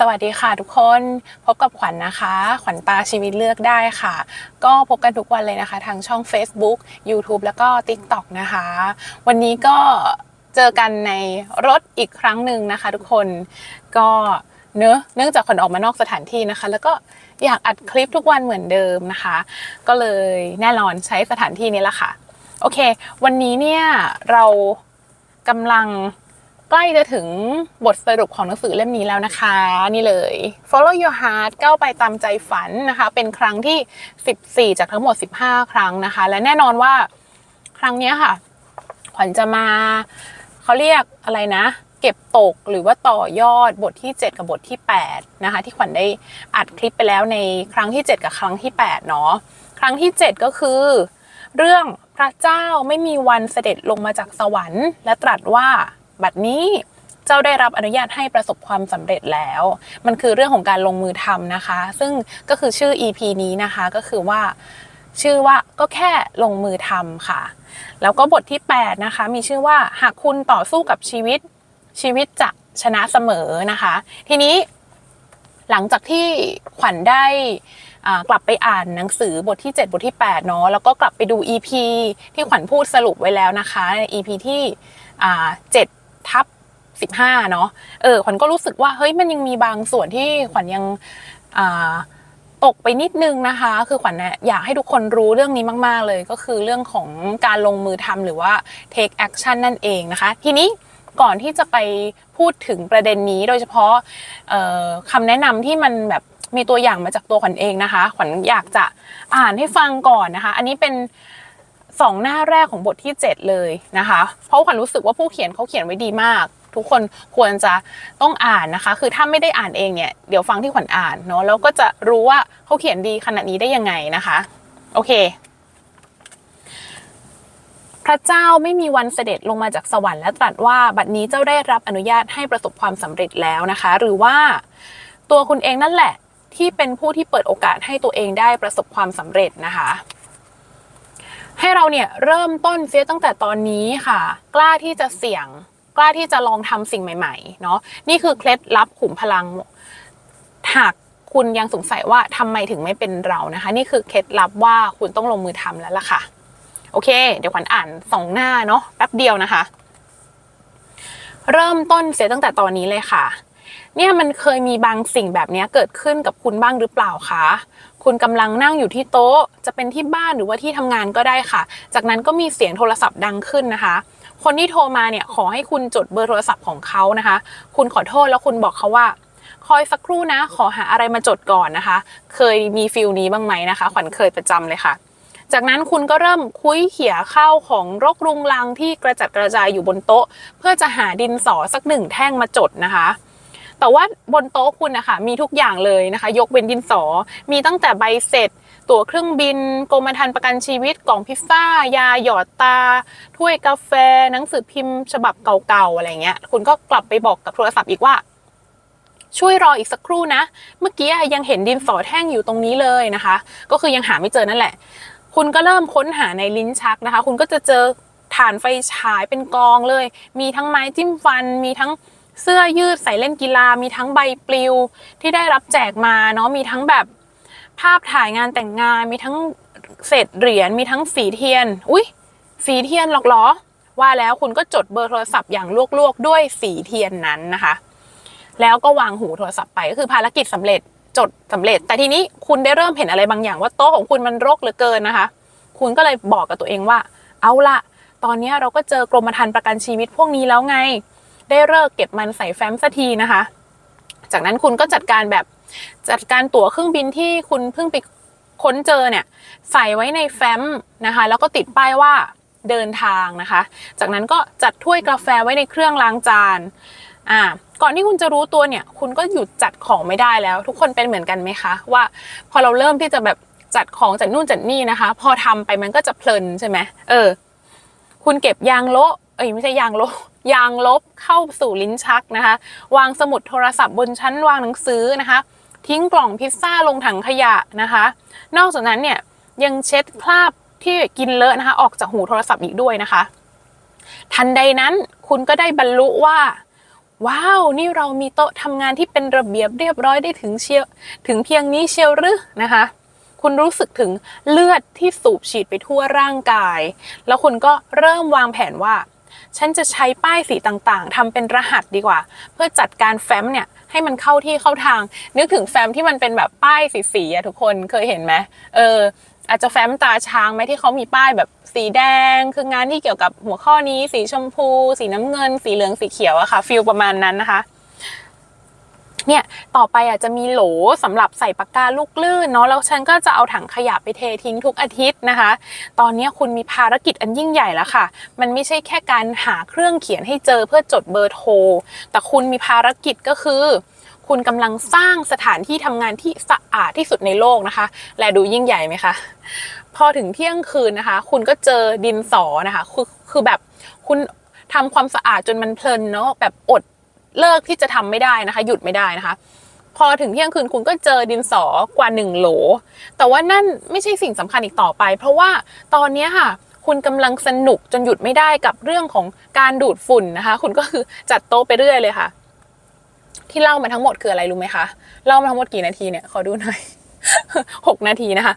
สวัสดีค่ะทุกคนพบกับขวัญนนะคะ ขวัญตาชีวิตเลือกได้ค่ะ ก็พบกันทุกวันเลยนะคะ ทางช่อง Facebook YouTube แล้วก็ TikTok นะคะ วันนี้ก็เจอกันในรถอีกครั้งหนึ่งนะคะ ทุกคนก็เนื้อเนื่องจากขวัญออกมานอกสถานที่นะคะ แล้วก็อยากอัดคลิปทุกวันเหมือนเดิมนะคะ ก็เลยแน่นอนใช้สถานที่นี้ละค่ะ โอเค วันนี้เนี่ยเรากำลัง ใกล้จะถึงบทสรุปของหนังสือเล่มนี้แล้วนะคะ นี่เลย Follow Your Heart ก้าวไปตามใจฝันนะคะ เป็นครั้งที่ 14 จากทั้งหมด 15 ครั้งนะคะ และแน่นอนว่าครั้งนี้ค่ะ ขวัญจะมาเขาเรียกอะไรนะ เก็บตกหรือว่าต่อยอดบทที่ 7 กับบทที่ 8 นะคะ ที่ขวัญได้อัดคลิปไปแล้วในครั้งที่ 7 กับครั้งที่ 8 เนาะครั้งที่ 7 ก็คือ เรื่องพระเจ้าไม่มีวันเสด็จลงมาจากสวรรค์ และตรัสว่า บัดนี้เจ้าได้รับอนุญาตให้ประสบความสำเร็จแล้ว มันคือเรื่องของการลงมือทำนะคะ ซึ่งก็คือชื่อ EP นี้นะคะก็คือว่าชื่อว่าก็แค่ลงมือทำค่ะ แล้วก็บทที่ 8 นะคะ มีชื่อว่าหากคุณต่อสู้กับชีวิตชีวิตจะชนะเสมอนะคะ ทีนี้หลังจากที่ขวัญได้กลับไปอ่านหนังสือบทที่ 7 บทที่8เนาะแล้วก็กลับไปดู EP ที่ขวัญพูดสรุปไว้แล้วนะคะใน EP ที่7 ทับ15เนาะเออขวัญก็รู้สึกว่าเฮ้ยมันยังมีบางส่วนที่ขวัญยังอ่าตกไปนิดนึงนะคะ คือขวัญเนี่ยอยากให้ทุกคนรู้เรื่องนี้มาก ๆ เลย ก็คือเรื่องของการลงมือทำหรือว่า take action นั่นเองนะคะ ทีนี้ก่อนที่จะไปพูดถึงประเด็นนี้โดยเฉพาะเอ่อคำแนะนำที่มันแบบมีตัวอย่างมาจากตัวขวัญเองนะคะ ขวัญอยากจะอ่านให้ฟังก่อนนะคะ อันนี้เป็น สองหน้าแรกของบทที่ 7 เลยนะคะ เพราะขวัญรู้สึกว่าผู้เขียนเขาเขียนไว้ดีมาก ทุกคนควรจะต้องอ่านนะคะ คือถ้าไม่ได้อ่านเองเนี่ยเดี๋ยวฟังที่ขวัญอ่านเนาะแล้วก็จะรู้ว่าเขาเขียนดีขนาดนี้ได้ยังไงนะคะ โอเค พระเจ้าไม่มีวันเสด็จลงมาจากสวรรค์และตรัสว่าบัดนี้เจ้าได้รับอนุญาตให้ประสบความสำเร็จแล้วนะคะ หรือว่าตัวคุณเองนั่นแหละที่เป็นผู้ที่เปิดโอกาสให้ตัวเองได้ประสบความสำเร็จนะคะ ให้เราเนี่ยเริ่มต้นเสียตั้งแต่ตอนนี้ค่ะ กล้าที่จะเสี่ยง กล้าที่จะลองทำสิ่งใหม่ๆเนาะนี่คือเคล็ดลับขุมพลังหากคุณยังสงสัยว่าทำไมถึงไม่เป็นเรานะคะ นี่คือเคล็ดลับว่าคุณต้องลงมือทำแล้วล่ะค่ะ โอเค เดี๋ยวขวัญอ่านสองหน้าเนาะแป๊บเดียวนะคะ เริ่มต้นเสียตั้งแต่ตอนนี้เลยค่ะเนี่ยมันเคยมีบางสิ่งแบบนี้เกิดขึ้นกับคุณบ้างหรือเปล่าคะ คุณกำลังนั่งอยู่ที่โต๊ะ จะเป็นที่บ้านหรือว่าที่ทำงานก็ได้ค่ะ จากนั้นก็มีเสียงโทรศัพท์ดังขึ้นนะคะ คนที่โทรมาเนี่ยขอให้คุณจดเบอร์โทรศัพท์ของเขานะคะ คุณขอโทษแล้วคุณบอกเขาว่าคอยสักครู่นะขอหาอะไรมาจดก่อนนะคะ เคยมีฟิลนี้บ้างไหมนะคะขวัญเคยประจำเลยค่ะ จากนั้นคุณก็เริ่มคุยเขี่ยข้าวของรกรุงรังที่กระจัดกระจายอยู่บนโต๊ะ เพื่อจะหาดินสอสักหนึ่งแท่งมาจดนะคะ แต่ว่าบนโต๊ะคุณนะคะมีทุกอย่างเลยนะคะ ยกเว้นดินสอ มีตั้งแต่ใบเสร็จ ตั๋วเครื่องบินกรมธรรม์ประกันชีวิตกล่องพิซซ่า ยาหยอดตา ถ้วยกาแฟ หนังสือพิมพ์ฉบับเก่าๆอะไรเงี้ย คุณก็กลับไปบอกกับโทรศัพท์อีกว่าช่วยรออีกสักครู่นะ เมื่อกี้ยังเห็นดินสอแท่งอยู่ตรงนี้เลยนะคะ ก็คือยังหาไม่เจอนั่นแหละ คุณก็เริ่มค้นหาในลิ้นชักนะคะ คุณก็จะเจอฐานไฟฉายเป็นกองเลย มีทั้งไม้จิ้มฟัน มีทั้ง เสื้อยืดใส่เล่นกีฬามีทั้งใบปลิวที่ได้รับแจกมาเนาะมีทั้งแบบภาพถ่ายงานแต่งงาน มีทั้งเศษเหรียญมีทั้งสีเทียน อุ๊ยสีเทียนหรอกหรอ ว่าแล้วคุณก็จดเบอร์โทรศัพท์อย่างลวกๆด้วยสีเทียนนั้นนะคะ แล้วก็วางหูโทรศัพท์ไปก็คือภารกิจสำเร็จจดสำเร็จ แต่ทีนี้คุณได้เริ่มเห็นอะไรบางอย่างว่าโต๊ะของคุณมันรกเหลือเกินนะคะ คุณก็เลยบอกกับตัวเองว่า เอาละตอนนี้เราก็เจอกรมธรรม์ประกันชีวิตพวกนี้แล้วไง ได้เลิกเก็บมันใส่แฟ้มสักทีนะคะ จากนั้นคุณก็จัดการแบบจัดการตั๋วเครื่องบินที่คุณเพิ่งไปค้นเจอเนี่ยใส่ไว้ในแฟ้มนะคะ แล้วก็ติดป้ายว่าเดินทางนะคะ จากนั้นก็จัดถ้วยกาแฟไว้ในเครื่องล้างจานอ่าก่อนที่คุณจะรู้ตัวเนี่ย คุณก็หยุดจัดของไม่ได้แล้ว ทุกคนเป็นเหมือนกันไหมคะ ว่าพอเราเริ่มที่จะแบบจัดของจัดนู่นจัดนี่นะคะ พอทำไปมันก็จะเพลินใช่ไหมเออ คุณเก็บยางโละ เอ้ยไม่ใช่ยางละยางลบเข้าสู่ลิ้นชักนะคะ วางสมุดโทรศัพท์บนชั้นวางหนังสือนะคะ ทิ้งกล่องพิซซ่าลงถังขยะนะคะ นอกจากนั้นเนี่ยยังเช็ดคราบที่กินเลอะนะคะ ออกจากหูโทรศัพท์อีกด้วยนะคะ ทันใดนั้นคุณก็ได้บรรลุว่า ว้าว นี่เรามีโต๊ะทำงานที่เป็นระเบียบเรียบร้อยได้ถึงเชียวถึงเพียงนี้เชียวหรือนะคะคุณรู้สึกถึงเลือดที่สูบฉีดไปทั่วร่างกาย แล้วคุณก็เริ่มวางแผนว่า ฉันจะใช้ป้ายสีต่างๆทำเป็นรหัสดีกว่า เพื่อจัดการแฟ้มเนี่ยให้มันเข้าที่เข้าทาง นึกถึงแฟ้มที่มันเป็นแบบป้ายสีๆอะทุกคนเคยเห็นไหมเอออาจจะแฟ้มตาช้างไหมที่เขามีป้ายแบบสีแดง คืองานที่เกี่ยวกับหัวข้อนี้ สีชมพู สีน้ำเงิน สีเหลืองสีเขียวอะค่ะฟิลประมาณนั้นนะคะ เนี่ยต่อไปอาจจะมีโหลสำหรับใส่ปากกาลูกลื่นเนาะแล้วฉันก็จะเอาถังขยะไปเททิ้งทุกอาทิตย์นะคะ ตอนนี้คุณมีภารกิจอันยิ่งใหญ่แล้วค่ะ มันไม่ใช่แค่การหาเครื่องเขียนให้เจอเพื่อจดเบอร์โทร แต่คุณมีภารกิจก็คือคุณกำลังสร้างสถานที่ทำงานที่สะอาดที่สุดในโลกนะคะ และดูยิ่งใหญ่ไหมคะ พอถึงเที่ยงคืนนะคะ คุณก็เจอดินสอนะคะ คือคือแบบคุณทำความสะอาดจนมันเพลินเนาะแบบอด เลิกที่จะทำไม่ได้นะคะ หยุดไม่ได้นะคะ พอถึงเที่ยงคืนคุณก็เจอดินสอกว่าหนึ่งโหล แต่ว่านั่นไม่ใช่สิ่งสำคัญอีกต่อไป เพราะว่าตอนนี้ค่ะคุณกำลังสนุกจนหยุดไม่ได้กับเรื่องของการดูดฝุ่นนะคะ คุณก็คือจัดโต๊ะไปเรื่อยเลยค่ะ ที่เล่ามาทั้งหมดคืออะไรรู้ไหมคะเล่ามาทั้งหมดกี่นาทีเนี่ยขอดูหน่อยหกนาทีนะคะ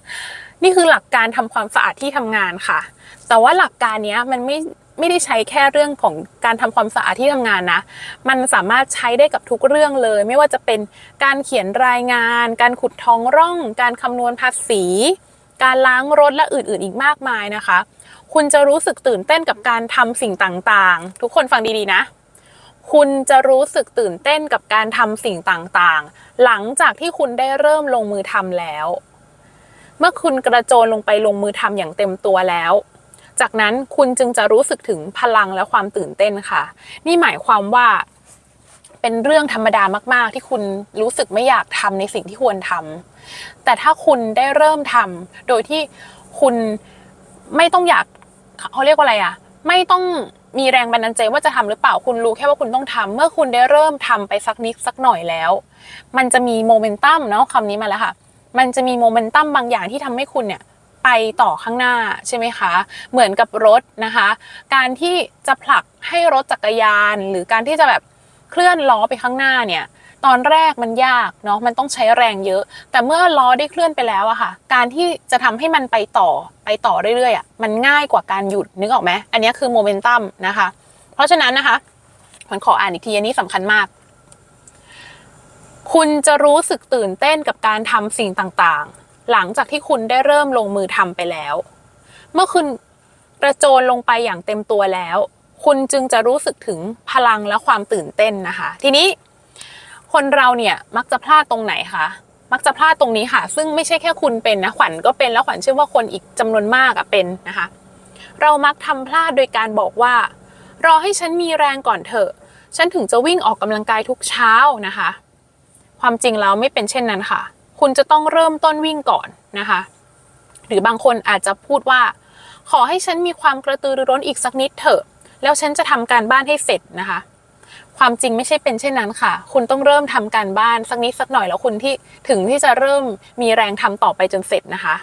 นี่คือหลักการทำความสะอาดที่ทำงานค่ะ แต่ว่าหลักการนี้มันไม่ ไม่ได้ใช้แค่เรื่องของการทำความสะอาดที่ทำงานนะ มันสามารถใช้ได้กับทุกเรื่องเลย ไม่ว่าจะเป็นการเขียนรายงาน การขุดท้องร่อง การคำนวณภาษี การล้างรถและอื่นๆ อีกมากมายนะคะ คุณจะรู้สึกตื่นเต้นกับการทำสิ่งต่างๆ ทุกคนฟังดีๆนะคุณจะรู้สึกตื่นเต้นกับการทำสิ่งต่างๆ หลังจากที่คุณได้เริ่มลงมือทำแล้ว เมื่อคุณกระโจนลงไปลงมือทำอย่างเต็มตัวแล้ว จากนั้นคุณจึงจะรู้สึกถึงพลังและความตื่นเต้นค่ะ นี่หมายความว่าเป็นเรื่องธรรมดามาก ๆ ที่คุณรู้สึกไม่อยากทำในสิ่งที่ควรทำแต่ถ้าคุณได้เริ่มทำโดยที่คุณไม่ต้องอยากเขาเรียกว่าอะไรอะไม่ต้องมีแรงบันดาลใจว่าจะทำหรือเปล่าคุณรู้แค่ว่าคุณต้องทำเมื่อคุณได้เริ่มทำไปสักนิดสักหน่อยแล้ว มันจะมีโมเมนตัมเนาะคำนี้มาแล้วค่ะ มันจะมีโมเมนตัมบางอย่างที่ทำให้คุณเนี่ย ไปต่อข้างหน้าใช่ไหมคะ เหมือนกับรถนะคะ การที่จะผลักให้รถจักรยาน หรือการที่จะแบบเคลื่อนล้อไปข้างหน้าเนี่ยตอนแรกมันยากเนาะมันต้องใช้แรงเยอะ แต่เมื่อล้อได้เคลื่อนไปแล้วอะค่ะ การที่จะทำให้มันไปต่อไปต่อเรื่อยๆอะมันง่ายกว่าการหยุดนึกออกไหมอันนี้คือโมเมนตัมนะคะ เพราะฉะนั้นนะคะมันขออ่านอีกทีอันนี้สำคัญมาก คุณจะรู้สึกตื่นเต้นกับการทำสิ่งต่างๆ หลังจากที่คุณได้เริ่มลงมือทำไปแล้ว เมื่อคุณกระโจนลงไปอย่างเต็มตัวแล้ว คุณจึงจะรู้สึกถึงพลังและความตื่นเต้นนะคะ ทีนี้คนเราเนี่ยมักจะพลาดตรงไหนคะมักจะพลาดตรงนี้ค่ะ ซึ่งไม่ใช่แค่คุณเป็นนะขวัญก็เป็นแล้วขวัญเชื่อว่าคนอีกจำนวนมากอะเป็นนะคะ เรามักทำพลาดโดยการบอกว่า รอให้ฉันมีแรงก่อนเถอะ ฉันถึงจะวิ่งออกกำลังกายทุกเช้านะคะ ความจริงแล้วไม่เป็นเช่นนั้นค่ะ คุณจะต้องเริ่มต้นวิ่งก่อนนะคะ หรือบางคนอาจจะพูดว่า ขอให้ฉันมีความกระตือรือร้นอีกสักนิดเถอะ แล้วฉันจะทำการบ้านให้เสร็จนะคะ ความจริงไม่ใช่เป็นเช่นนั้นค่ะ คุณต้องเริ่มทำการบ้านสักนิดสักหน่อยแล้วคุณที่ถึงที่จะเริ่มมีแรงทำต่อไปจนเสร็จนะคะ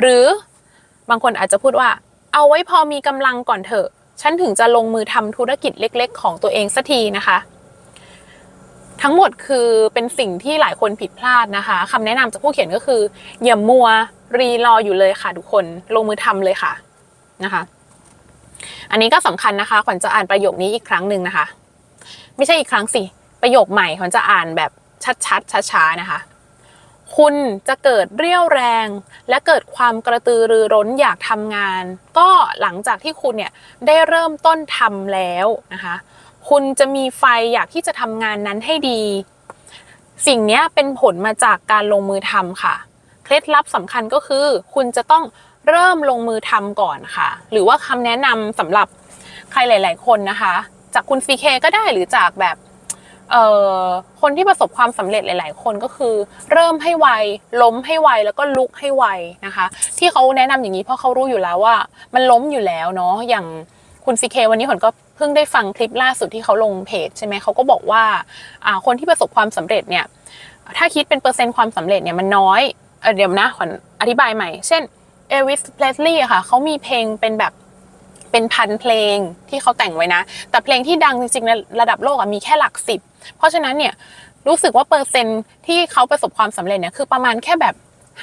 หรือบางคนอาจจะพูดว่า เอาไว้พอมีกำลังก่อนเถอะ ฉันถึงจะลงมือทำธุรกิจเล็ก ๆ ของตัวเองสักทีนะคะ ทั้งหมดคือเป็นสิ่งที่หลายคนผิดพลาดนะคะคำแนะนำจากผู้เขียนก็คืออย่ามัวรีรออยู่เลยค่ะทุกคนลงมือทำเลยค่ะนะคะ อันนี้ก็สำคัญนะคะ ขวัญจะอ่านประโยคนี้อีกครั้งหนึ่งนะคะ ไม่ใช่อีกครั้งสิ ประโยคใหม่ขวัญจะอ่านแบบชัดๆช้าๆนะคะ คุณจะเกิดเรี่ยวแรง และเกิดความกระตือรือร้นอยากทำงาน ก็หลังจากที่คุณเนี่ยได้เริ่มต้นทำแล้วนะคะ คุณจะมีไฟอยากที่จะทำงานนั้นให้ดี สิ่งนี้เป็นผลมาจากการลงมือทำค่ะ เคล็ดลับสำคัญก็คือ คุณจะต้องเริ่มลงมือทำก่อนค่ะ หรือว่าคำแนะนำสำหรับใครหลาย ๆ คนนะคะ จากคุณซีเคก็ได้หรือจากแบบเอ่อคนที่ประสบความสำเร็จหลาย ๆ คนก็คือ เริ่มให้ไวล้มให้ไวแล้วก็ลุกให้ไวนะคะ ที่เขาแนะนำอย่างนี้เพราะเขารู้อยู่แล้วว่า มันล้มอยู่แล้วเนาะอย่างคุณซีเควันนี้ผลก็ เพิ่งได้ฟังคลิปล่าสุดที่เขาลงเพจใช่ไหมเขาก็บอกว่าคนที่ประสบความสำเร็จเนี่ยถ้าคิดเป็นเปอร์เซ็นต์ความสำเร็จเนี่ยมันน้อยเอเดี๋ยวนะขวัญอธิบายใหม่ เช่นเอวิสเพลสลีย์ค่ะเขามีเพลงเป็นแบบเป็นพันเพลงที่เขาแต่งไว้นะ แต่เพลงที่ดังจริงๆในระดับโลกมีแค่หลักสิบเพราะฉะนั้นเนี่ยรู้สึกว่าเปอร์เซ็นต์ที่เขาประสบความสำเร็จเนี่ยคือประมาณแค่แบบ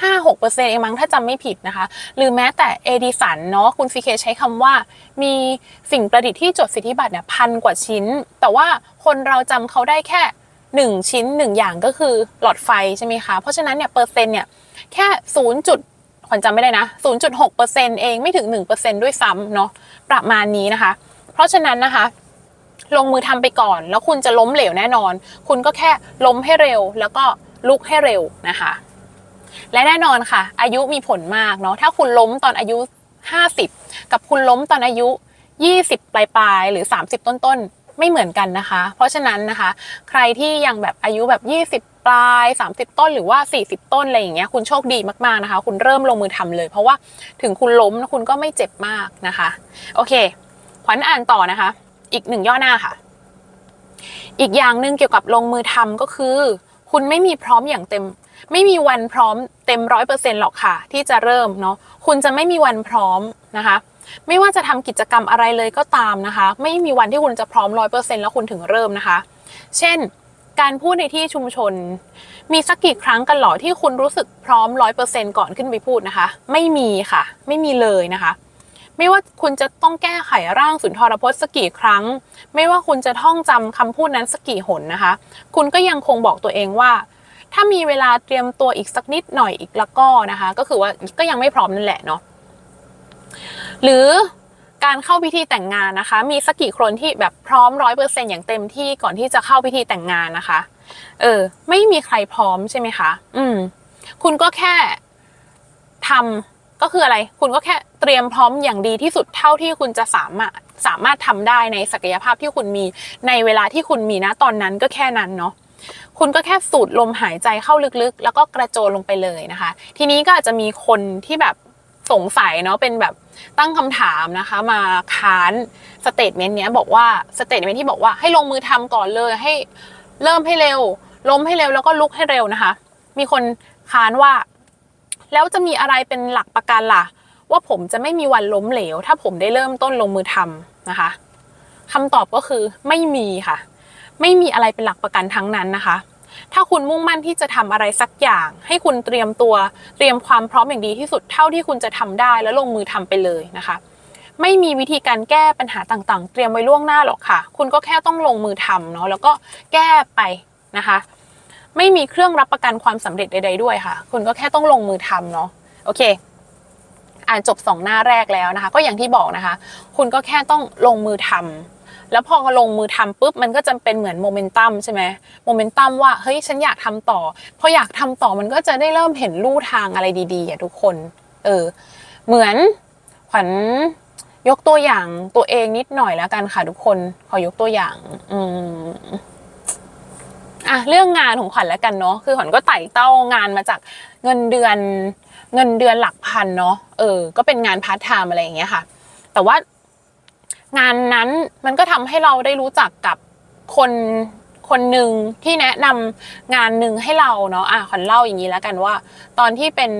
5-6%เองมั้งถ้าจำไม่ผิดนะคะ หรือแม้แต่เอดิสันเนาะคุณซีเคใช้คำว่า มีสิ่งประดิษฐ์ที่จดสิทธิบัตรเนี่ยพันกว่าชิ้น แต่ว่าคนเราจำเขาได้แค่ 1 ชิ้น 1 อย่างก็คือหลอดไฟใช่ไหมคะ เพราะฉะนั้นเนี่ยเปอร์เซ็นต์เนี่ยแค่ 0. จุดขวัญจำไม่ได้นะ 0.6%เองไม่ถึง 1%ด้วยซ้ำเนาะประมาณนี้นะคะ เพราะฉะนั้นนะคะลงมือทำไปก่อน แล้วคุณจะล้มเหลวแน่นอน คุณก็แค่ล้มให้เร็ว แล้วก็ลุกให้เร็วนะคะ และแน่นอนค่ะ อายุมีผลมากเนาะถ้าคุณล้มตอนอายุ 50 กับคุณล้มตอนอายุ 20 ปลายปลายหรือ 30ต้นต้นๆ ไม่เหมือนกันนะคะ เพราะฉะนั้นนะคะ ใครที่ยังแบบอายุแบบ 20ปลาย 30 ต้นหรือว่า 40 ต้นอะไรอย่างเงี้ยคุณโชคดีมากๆนะคะ คุณเริ่มลงมือทำเลย เพราะว่าถึงคุณล้มคุณก็ไม่เจ็บมากนะคะ โอเค ขวัญอ่านต่อนะคะ อีกหนึ่งย่อหน้าค่ะ อีกอย่างหนึ่งเกี่ยวกับลงมือทำก็คือ คุณไม่มีพร้อมอย่างเต็ม ไม่มีวันพร้อมเต็มร้อยเปอร์เซ็นต์หรอกค่ะ ที่จะเริ่มเนาะคุณจะไม่มีวันพร้อมนะคะ ไม่ว่าจะทำกิจกรรมอะไรเลยก็ตามนะคะ ไม่มีวันที่คุณจะพร้อมร้อยเปอร์เซ็นต์แล้วคุณถึงเริ่มนะคะ เช่น การพูดในที่ชุมชน มีสักกี่ครั้งกันหรอที่คุณรู้สึกพร้อมร้อยเปอร์เซ็นต์ก่อนขึ้นไปพูดนะคะ ไม่มีค่ะ ไม่มีเลยนะคะไม่ว่าคุณจะต้องแก้ไขร่างสุนทรพจน์สักกี่ครั้ง ไม่ว่าคุณจะท่องจำคำพูดนั้นสักกี่หนนะคะ คุณก็ยังคงบอกตัวเองว่า ถ้ามีเวลาเตรียมตัวอีกสักนิดหน่อยอีกแล้วก็นะคะ ก็คือว่าก็ยังไม่พร้อมนั่นแหละเนาะหรือการเข้าพิธีแต่งงานนะคะ มีสักกี่คนที่แบบพร้อมร้อยเปอร์เซ็นอย่างเต็มที่ก่อนที่จะเข้าพิธีแต่งงานนะคะ เออ ไม่มีใครพร้อมใช่ไหมคะ อืม คุณก็แค่ทำก็คืออะไร คุณก็แค่เตรียมพร้อมอย่างดีที่สุดเท่าที่คุณจะสามารถสามารถทำได้ในศักยภาพที่คุณมีในเวลาที่คุณมีนะตอนนั้นก็แค่นั้นเนาะ คุณก็แค่สูดลมหายใจเข้าลึกๆ แล้วก็กระโจนลงไปเลยนะคะ ทีนี้ก็อาจจะมีคนที่แบบสงสัยเนาะเป็นแบบตั้งคำถามนะคะมาค้านสเตทเมนต์เนี้ยบอกว่าสเตทเมนต์ที่บอกว่าให้ลงมือทำก่อนเลยให้เริ่มให้เร็วล้มให้เร็วแล้วก็ลุกให้เร็วนะคะ มีคนค้านว่า แล้วจะมีอะไรเป็นหลักประกันล่ะ ว่าผมจะไม่มีวันล้มเหลว ถ้าผมได้เริ่มต้นลงมือทำนะคะคำตอบก็คือไม่มีค่ะ ไม่มีอะไรเป็นหลักประกันทั้งนั้นนะคะ ถ้าคุณมุ่งมั่นที่จะทำอะไรสักอย่าง ให้คุณเตรียมตัวเตรียมความพร้อมอย่างดีที่สุดเท่าที่คุณจะทำได้แล้วลงมือทำไปเลยนะคะ ไม่มีวิธีการแก้ปัญหาต่างๆ เตรียมไว้ล่วงหน้าหรอกค่ะ คุณก็แค่ต้องลงมือทำเนาะแล้วก็แก้ไปนะคะ ไม่มีเครื่องรับประกันความสำเร็จใด ๆ ด้วยค่ะ คุณก็แค่ต้องลงมือทำเนาะโอเคอ่านจบสองหน้าแรกแล้วนะคะ ก็อย่างที่บอกนะคะ คุณก็แค่ต้องลงมือทำ แล้วพอลงมือทำปุ๊บมันก็จะเป็นเหมือนโมเมนตัมใช่ไหมโมเมนตัมว่าเฮ้ยฉันอยากทำต่อพออยากทำต่อมันก็จะได้เริ่มเห็นลู่ทางอะไรดีๆอะทุกคนเออเหมือนขวัญยกตัวอย่างตัวเองนิดหน่อยแล้วกันค่ะทุกคนขอยกตัวอย่างอืมอะเรื่องงานของขวัญแล้วกันเนาะคือขวัญก็ไต่เต้างานมาจากเงินเดือน เงินเดือนหลักพันเนาะเออ ก็เป็นงานพาร์ทไทม์อะไรอย่างเงี้ยค่ะ แต่ว่า งานนั้นมันก็ทำให้เราได้รู้จักกับคนคนหนึ่งที่แนะนำงานหนึ่งให้เราเนาะอะขวัญเล่าอย่างนี้แล้วกันว่า ตอนที่เป็น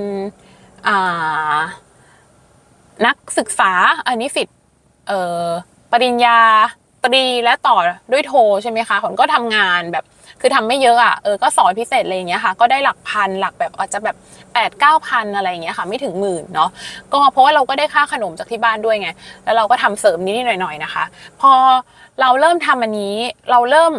อ่านักศึกษาอันนี้สิทธิ์เอ่อปริญญา ตรีและต่อด้วยโทใช่ไหมคะขวัญก็ทำงานแบบคือทำไม่เยอะอะเออก็สอนพิเศษอะไรอย่างเงี้ยค่ะ ก็ได้หลักพันหลักแบบอาจจะแบบแปดเก้าพันอะไรอย่างเงี้ยค่ะไม่ถึงหมื่นเนาะก็เพราะว่าเราก็ได้ค่าขนมจากที่บ้านด้วยไงแล้วเราก็ทำเสริมนิดๆหน่อยๆนะคะ พอเราเริ่มทำอันนี้เราเริ่ม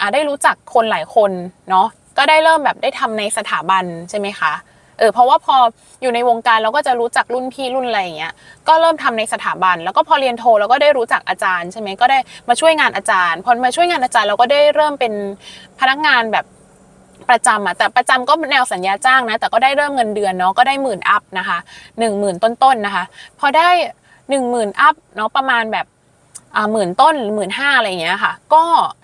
อ่าได้รู้จักคนหลายคนเนาะก็ได้เริ่มแบบได้ทำในสถาบันใช่ไหมคะ เออเพราะว่าพออยู่ในวงการเราก็จะรู้จักรุ่นพี่รุ่นอะไรอย่างเงี้ยก็เริ่มทำในสถาบัน แล้วก็พอเรียนโทเราก็ได้รู้จักอาจารย์ใช่ไหมก็ได้มาช่วยงานอาจารย์พอมาช่วยงานอาจารย์เราก็ได้เริ่มเป็นพนักงานแบบประจำอะแต่ประจำก็แนวสัญญาจ้างนะ แต่ก็ได้เริ่มเงินเดือนเนาะก็ได้หมื่นอัพนะคะหนึ่งหมื่นต้นๆนะคะ พอได้หนึ่งหมื่นอัพเนาะประมาณแบบอ่าหมื่นต้นหรือหมื่นห้าอะไรอย่างเงี้ยค่ะ ก็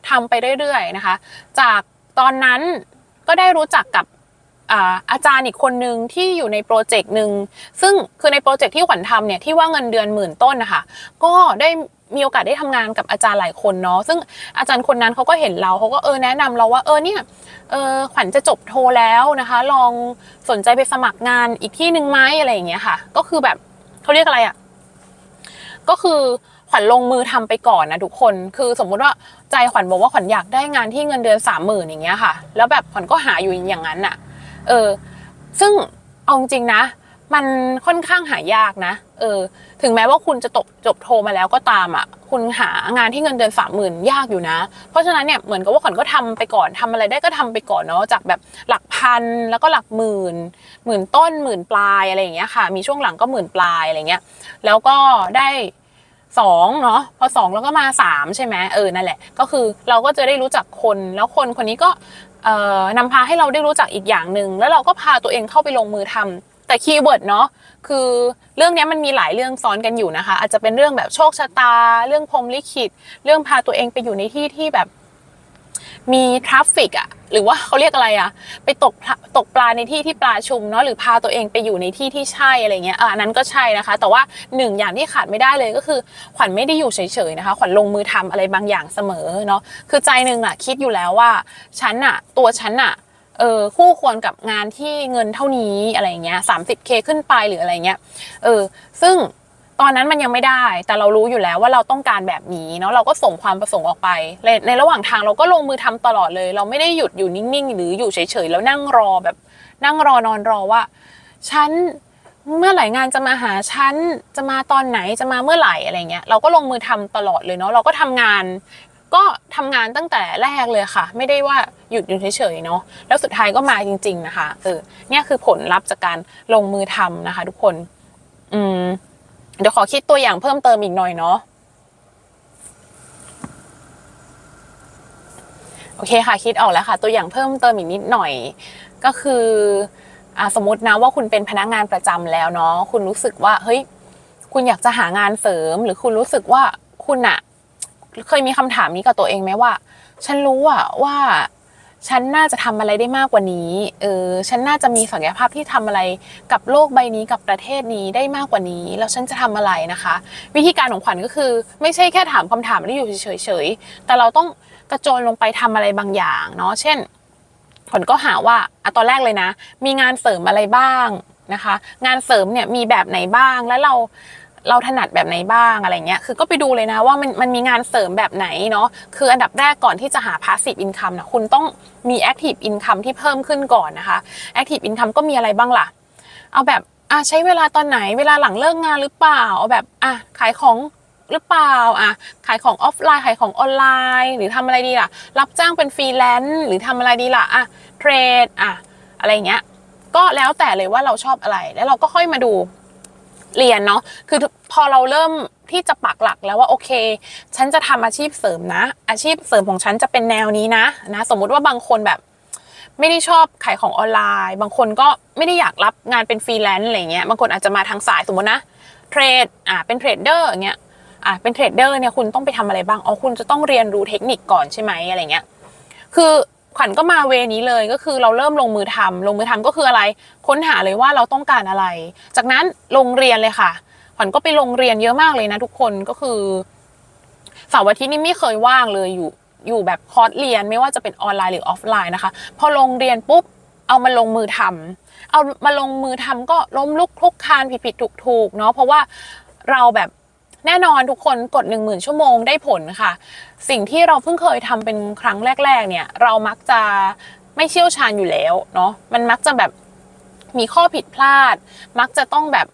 ทำไปเรื่อยๆนะคะ จากตอนนั้นก็ได้รู้จักกับ อาจารย์อีกคนหนึ่งที่อยู่ในโปรเจกต์หนึ่งซึ่งคือในโปรเจกต์ที่ขวัญทำเนี่ยที่ว่าเงินเดือนหมื่นต้นนะคะก็ได้มีโอกาสได้ทำงานกับอาจารย์หลายคนเนาะซึ่งอาจารย์คนนั้นเขาก็เห็นเราเขาก็เออแนะนำเราว่าเออเนี่ยเออขวัญจะจบโทแล้วนะคะ ลองสนใจไปสมัครงานอีกที่หนึ่งไหมอะไรอย่างเงี้ยค่ะ ก็คือแบบเขาเรียกอะไรอะก็คือขวัญลงมือทำไปก่อนนะทุกคนคือสมมุติว่าใจขวัญบอกว่าขวัญอยากได้งานที่เงินเดือนสามหมื่นอย่างเงี้ยค่ะ แล้วแบบขวัญก็หาอยู่อย่างนั้นน่ะ เออ ซึ่งเอาจริงนะ มันค่อนข้างหายากนะ เออ ถึงแม้ว่าคุณจะจบจบโทมาแล้วก็ตามอะ คุณหางานที่เงินเดือนสามหมื่นยากอยู่นะ เพราะฉะนั้นเนี่ยเหมือนกับว่าขวัญก็ทำไปก่อนทำอะไรได้ก็ทำไปก่อนเนาะ จากแบบหลักพันแล้วก็หลักหมื่น หมื่นต้นหมื่นปลายอะไรอย่างเงี้ยค่ะ มีช่วงหลังก็หมื่นปลายอะไรเงี้ย แล้วก็ได้สองเนาะพอสองแล้วก็มาสามใช่ไหมเออนั่นแหละ ก็คือเราก็จะได้รู้จักคนแล้วคนคนนี้ก็เนำพาให้เราได้รู้จักอีกอย่างหนึ่งแล้วเราก็พาตัวเองเข้าไปลงมือทำแต่คีย์เวิร์ดเนาะคือเรื่องนี้มันมีหลายเรื่องซ้อนกันอยู่นะคะ อาจจะเป็นเรื่องแบบโชคชะตา เรื่องพรมลิขิต เรื่องพาตัวเองไปอยู่ในที่ที่แบบ มีทราฟฟิกอะหรือว่าเขาเรียกอะไรอะไปตกปลาตกปลาในที่ที่ปลาชุมเนาะหรือพาตัวเองไปอยู่ในที่ที่ใช่อะไรเงี้ยอันนั้นก็ใช่นะคะ แต่ว่าหนึ่งอย่างที่ขาดไม่ได้เลยก็คือ ขวัญไม่ได้อยู่เฉยๆนะคะ ขวัญลงมือทำอะไรบางอย่างเสมอเนาะคือใจหนึ่งอะคิดอยู่แล้วว่าฉันอะตัวฉันอะเออคู่ควรกับงานที่เงินเท่านี้อะไรเงี้ยสามสิบเคขึ้นไปหรืออะไรเงี้ยเออซึ่ง ตอนนั้นมันยังไม่ได้ แต่เรารู้อยู่แล้วว่าเราต้องการแบบนี้เนาะเราก็ส่งความประสงค์ออกไป ในระหว่างทางเราก็ลงมือทำตลอดเลย เราไม่ได้หยุดอยู่นิ่งๆ หรืออยู่เฉยๆแล้วนั่งรอแบบ นั่งรอนอนรอว่าฉันเมื่อไหร่งานจะมาหาฉันจะมาตอนไหนจะมาเมื่อไหร่อะไรเงี้ยเราก็ลงมือทำตลอดเลยเนาะเราก็ทำงาน ก็ทำงานตั้งแต่แรกเลยค่ะ ไม่ได้ว่าหยุดอยู่เฉยๆเนาะแล้วสุดท้ายก็มาจริง ๆ นะคะเออเนี่ยคือผลลัพธ์จากการลงมือทำนะคะ ทุกคน อืม เดี๋ยวขอคิดตัวอย่างเพิ่มเติมอีกหน่อยเนาะโอเคค่ะคิดออกแล้วค่ะ ตัวอย่างเพิ่มเติมอีกนิดหน่อย ก็คืออสมมตินะว่าคุณเป็นพนักงานประจำแล้วเนาะคุณรู้สึกว่าเฮ้ยคุณอยากจะหางานเสริม หรือคุณรู้สึกว่าคุณอะเคยมีคำถามนี้กับตัวเองไหมว่า ฉันรู้อะว่า ฉันน่าจะทำอะไรได้มากกว่านี้ เออ ฉันน่าจะมีศักยภาพที่ทำอะไรกับโลกใบนี้กับประเทศนี้ได้มากกว่านี้ แล้วฉันจะทำอะไรนะคะ วิธีการของขวัญก็คือ ไม่ใช่แค่ถามคำถามแล้อยู่เฉยๆ แต่เราต้องกระโจนลงไปทำอะไรบางอย่างเนาะ เช่น ขวัญก็หาว่าอะตอนแรกเลยนะ มีงานเสริมอะไรบ้างนะคะ งานเสริมเนี่ยมีแบบไหนบ้าง แล้วเรา เราถนัดแบบไหนบ้างอะไรเงี้ยคือก็ไปดูเลยนะว่ามันมันมีงานเสริมแบบไหนเนาะคืออันดับแรกก่อนที่จะหา passive income นะคุณต้องมี active income ที่เพิ่มขึ้นก่อนนะคะ active income ก็มีอะไรบ้างล่ะ เอาแบบอะใช้เวลาตอนไหนเวลาหลังเลิกงานหรือเปล่า เอาแบบอะขายของหรือเปล่าอะขายของออฟไลน์ขายของออนไลน์ หรือทำอะไรดีล่ะ รับจ้างเป็นฟรีแลนซ์หรือทำอะไรดีล่ะอะเทรดอะอะไรเงี้ยก็แล้วแต่เลยว่าเราชอบอะไรแล้วเราก็ค่อยมาดู เรียนเนาะคือพอเราเริ่มที่จะปักหลักแล้วว่าโอเค ฉันจะทำอาชีพเสริมนะ อาชีพเสริมของฉันจะเป็นแนวนี้นะนะ สมมุติว่าบางคนแบบ ไม่ได้ชอบขายของออนไลน์ บางคนก็ไม่ได้อยากรับงานเป็นฟรีแลนซ์อะไรเงี้ยบางคนอาจจะมาทางสายสมมตินะเทรดอ่าเป็นเทรดเดอร์อย่างเงี้ยอ่าเป็นเทรดเดอร์เนี่ยคุณต้องไปทำอะไรบ้างอ๋อคุณจะต้องเรียนรู้เทคนิคก่อนใช่ไหมอะไรเงี้ยคือ ขวัญก็มาเวนี้เลยก็คือเราเริ่มลงมือทำลงมือทำก็คืออะไร ค้นหาเลยว่าเราต้องการอะไร จากนั้นลงเรียนเลยค่ะ ขวัญก็ไปลงเรียนเยอะมากเลยนะทุกคนก็คือเสาร์อาทิตย์นี่ไม่เคยว่างเลยอยู่อยู่แบบคอร์สเรียนไม่ว่าจะเป็นออนไลน์หรือออฟไลน์นะคะ พอลงเรียนปุ๊บเอามาลงมือทำเอามาลงมือทำก็ล้มลุกคลุกคลานผิดผิดถูกถูกเนาะเพราะว่าเราแบบ แน่นอนทุกคนกด 1 0,000 ชั่วโมงได้ผลค่ะ สิ่งที่เราเพิ่งเคยทำเป็นครั้งแรก ๆ เนี่ย เรามักจะไม่เชี่ยวชาญอยู่แล้วเนาะมันมักจะแบบมีข้อผิดพลาด มักจะต้องแบบ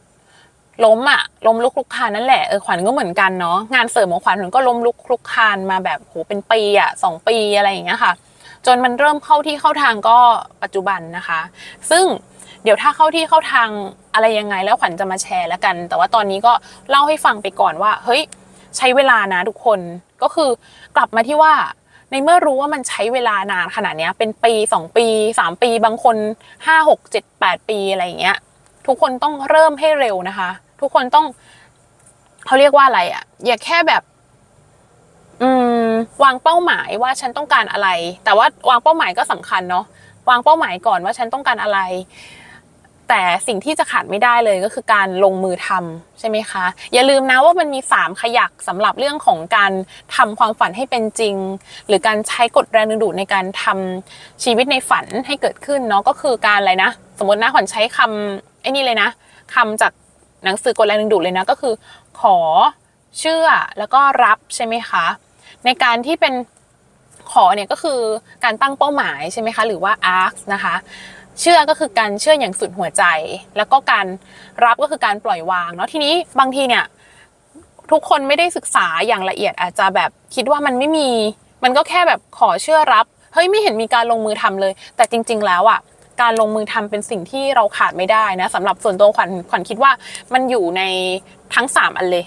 ล้มอะล้มลุกคลุกคานนั่นแหละเออขวัญก็เหมือนกันเนาะงานเสริมของขวัญขวัญก็ล้มลุกคลุกคานมาแบบโหเป็นปีอะสองปีอะไรอย่างเงี้ยค่ะ จนมันเริ่มเข้าที่เข้าทางก็ปัจจุบันนะคะ ซึ่งเดี๋ยวถ้าเข้าที่เข้าทางอะไรยังไงแล้วขวัญจะมาแชร์แล้วกัน แต่ว่าตอนนี้ก็เล่าให้ฟังไปก่อนว่า เฮ้ย ใช้เวลานะทุกคนก็คือกลับมาที่ว่าในเมื่อรู้ว่ามันใช้เวลานานขนาดนี้เป็นปีสองปีสามปีบางคนห้าหกเจ็ดแปดปีอะไรอย่างเงี้ยทุกคนต้องเริ่มให้เร็วนะคะ ทุกคนต้องเขาเรียกว่าอะไรอะ่ะอย่าแค่แบบ อืมวางเป้าหมายว่าฉันต้องการอะไร แต่ว่าวางเป้าหมายก็สำคัญเนาะวางเป้าหมายก่อนว่าฉันต้องการอะไร แต่สิ่งที่จะขาดไม่ได้เลยก็คือการลงมือทำใช่ไหมคะ อย่าลืมนะว่ามันมีสามขยักสำหรับเรื่องของการทำความฝันให้เป็นจริง หรือการใช้กฎแรงดึงดูดในการทำชีวิตในฝันให้เกิดขึ้นเนาะก็คือการอะไรนะ สมมตินะขวัญใช้คำไอ้นี่เลยนะคำจากหนังสือกฎแรงดึงดูดเลยนะก็คือ ขอเชื่อแล้วก็รับใช่ไหมคะ ในการที่เป็นขอเนี่ยก็คือการตั้งเป้าหมายใช่ไหมคะหรือว่า ask นะคะเชื่อก็คือการเชื่ออย่างสุดหัวใจ แล้วก็การรับก็คือการปล่อยวางเนาะทีนี้บางทีเนี่ยทุกคนไม่ได้ศึกษาอย่างละเอียดอาจจะแบบคิดว่ามันไม่มี มันก็แค่แบบขอเชื่อรับเฮ้ยไม่เห็นมีการลงมือทำเลย แต่จริง ๆ แล้วอะการลงมือทำเป็นสิ่งที่เราขาดไม่ได้นะสำหรับส่วนตัวขวัญขวัญคิดว่ามันอยู่ในทั้งสามอันเลย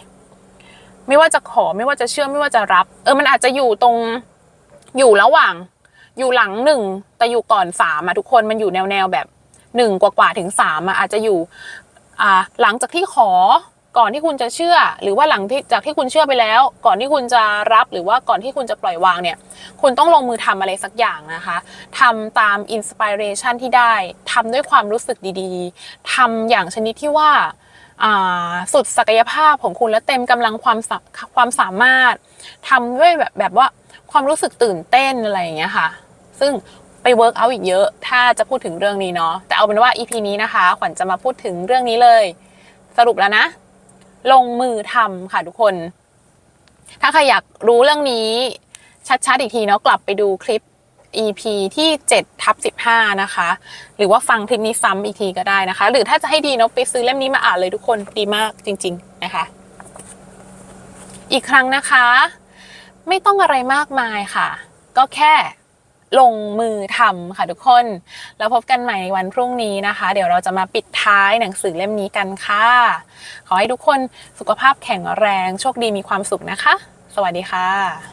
ไม่ว่าจะขอไม่ว่าจะเชื่อไม่ว่าจะรับ เออมันอาจจะอยู่ตรงอยู่ระหว่าง อยู่หลังหนึ่งแต่อยู่ก่อนสามอะทุกคนมันอยู่แนวแนวแบบหนึ่งกว่าๆถึงสามอะอาจจะอยู่อ่าหลังจากที่ขอก่อนที่คุณจะเชื่อ หรือว่าหลังที่จากที่คุณเชื่อไปแล้ว ก่อนที่คุณจะรับหรือว่าก่อนที่คุณจะปล่อยวางเนี่ย คุณต้องลงมือทำอะไรสักอย่างนะคะทำตามอินสปิเรชันที่ได้ทำด้วยความรู้สึกดีๆทำอย่างชนิดที่ว่า สุดศักยภาพของคุณและเต็มกำลังความสความสามารถทำด้วยแบบแบบว่าความรู้สึกตื่นเต้นอะไรอย่างเงี้ยค่ะ ซึ่งไปเวิร์กเอาอีกเยอะ ถ้าจะพูดถึงเรื่องนี้เนาะแต่เอาเป็นว่า EP นี้นะคะ ขวัญจะมาพูดถึงเรื่องนี้เลย สรุปแล้วนะ ลงมือทำค่ะทุกคน ถ้าใครอยากรู้เรื่องนี้ชัดๆอีกทีเนาะกลับไปดูคลิป EP ที่7ทับ15 นะคะ หรือว่าฟังคลิปนี้ซ้ำอีกทีก็ได้นะคะ หรือถ้าจะให้ดีเนาะไปซื้อเล่มนี้มาอ่านเลยทุกคนดีมากจริง ๆ นะคะ อีกครั้งนะคะ ไม่ต้องอะไรมากมายค่ะ ก็แค่ลงมือทำค่ะทุกคน แล้วพบกันใหม่ในวันพรุ่งนี้นะคะ เดี๋ยวเราจะมาปิดท้ายหนังสือเล่มนี้กันค่ะ ขอให้ทุกคนสุขภาพแข็งแรง โชคดีมีความสุขนะคะ สวัสดีค่ะ